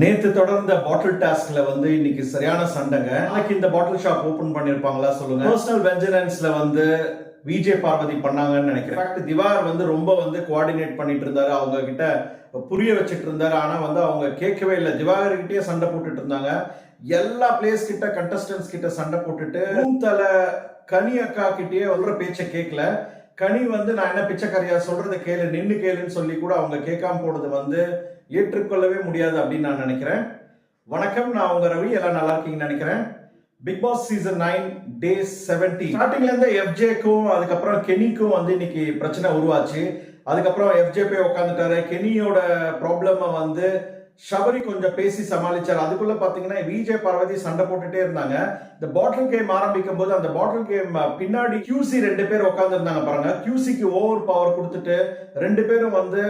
நேத்து தொடர்ந்த பாட்டில் டாஸ்க்ல வந்து இன்னைக்கு சரியான சண்டைங்க. நாளைக்கு இந்த பாட்டில் ஷாப் ஓபன் பண்ணிருப்பாங்களா சொல்லுங்க. பர்சனல் வெஞ்சரன்ஸ்ல வந்து விஜய் பார்வதி பண்ணாங்கன்னு நினைக்கிறேன். திவாகர் வந்து ரொம்ப வந்து கோஆர்டினேட் பண்ணிட்டு இருந்தாரு. அவங்க கிட்ட புரிய வச்சுட்டு இருந்தாரு. ஆனா வந்து அவங்க கேட்கவே இல்லை. திவாகர் கிட்டயே சண்டை போட்டுட்டு இருந்தாங்க. எல்லா பிளேஸ் கிட்ட கண்டஸ்டன்ஸ் கிட்ட சண்டை போட்டுட்டு தலை கனி அக்கா கிட்டயே சொல்ற பேச்சை கேட்கல. கனி வந்து நான் என்ன பிச்சைக்காரியா சொல்றத கேளு நின்று கேளுன்னு சொல்லி கூட அவங்க கேட்காம போனது வந்து ஏற்றுக்கொள்ளவே முடியாது அப்படின்னு நான் நினைக்கிறேன். வணக்கம் நான் உங்க ரவி எல்லாம் நல்லா இருக்கீங்கன்னு நினைக்கிறேன். Bigg Boss season nine day seventy ஸ்டார்டிங்ல இருந்து எஃப்ஜேக்கும் அதுக்கப்புறம் கெனிக்கும் வந்து இன்னைக்கு பிரச்சனை உருவாச்சு. அதுக்கப்புறம் எஃப்ஜே போய் உட்காந்துட்டாரு. கெனியோட ப்ராப்ளம வந்து ஷபரி கொஞ்சம் பேசி சமாளிச்சார். அதுக்குள்ள பாத்தீங்கன்னா விஜய் பார்வதி சண்டை போட்டுட்டே இருந்தாங்க. இந்த பாட்டில் கேம் ஆரம்பிக்கும் போது அந்த பாட்டில் கேம் பின்னாடி கியூசி ரெண்டு பேர் உட்கார்ந்து இருந்தாங்க பாருங்க கியூசிக்கு ஓவர் பவர் கொடுத்துட்டு ரெண்டு பேரும் வந்து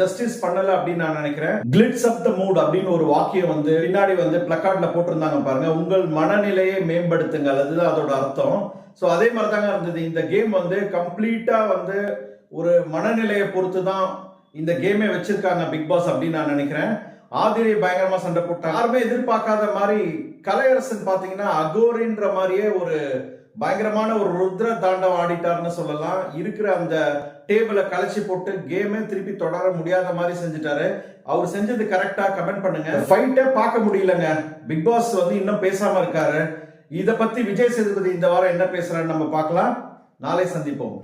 ஜஸ்டிஸ் பண்ணல அப்படின்னு நான் நினைக்கிறேன். கிளிட்ஸ் ஆஃப் த மூட் அப்படின்னு ஒரு வாக்கியம் வந்து பின்னாடி வந்து பிளக்கார்ட்ல போட்டிருந்தாங்க பாருங்க. உங்கள் மனநிலையை மேம்படுத்துங்கள். அதுதான் அதோட அர்த்தம். ஸோ அதே மாதிரி தாங்க இருந்தது. இந்த கேம் வந்து கம்ப்ளீட்டா வந்து ஒரு மனநிலையை பொறுத்து தான் இந்த கேமே வச்சிருக்காங்க பிக் பாஸ் அப்படின்னு நான் நினைக்கிறேன். ஆதிரை பயங்கரமா சண்டை போட்டாங்க. யாருமே எதிர்பார்க்காத மாதிரி கலையரசன் பாத்தீங்கன்னா அகோரின்ற மாதிரியே ஒரு பயங்கரமான ஒரு ருத்ர தாண்டவம் ஆடிட்டார்னு சொல்லலாம். இருக்கிற அந்த டேபிளை கலைச்சி போட்டு கேமே திருப்பி தொடர முடியாத மாதிரி செஞ்சுட்டாரு. அவர் செஞ்சது கரெக்டா கமெண்ட் பண்ணுங்க. ஃபைட்டே பார்க்க முடியலங்க. பிக் பாஸ் வந்து இன்னும் பேசாம இருக்காரு. இத பத்தி விஜய் சேதுபதி இந்த வாரம் என்ன பேசுறான்னு நம்ம பார்க்கலாம். நாளை சந்திப்போம்.